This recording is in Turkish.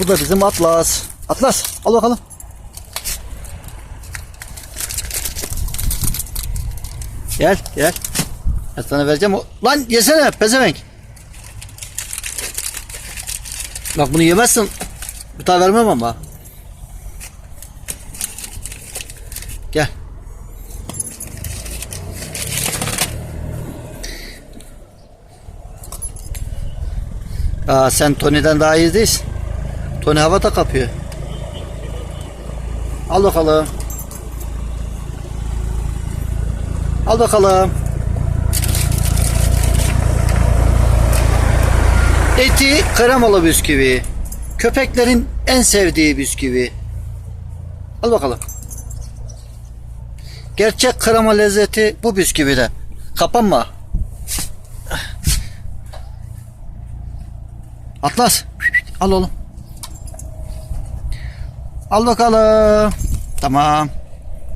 Bu da bizim Atlas. Atlas al bakalım. Gel gel. Ben sana vereceğim. Lan yesene pezevenk. Bak bunu yemezsin. Bir daha vermem ama. Gel. Aa, sen Tony'den daha iyi değilsin. Tony havada kapıyor. Al bakalım. Al bakalım. Eti kremalı bisküvi. Köpeklerin en sevdiği bisküvi. Al bakalım. Gerçek krema lezzeti bu bisküvide. Kapanma. Atlas. Al oğlum. Al bakalım. Tamam.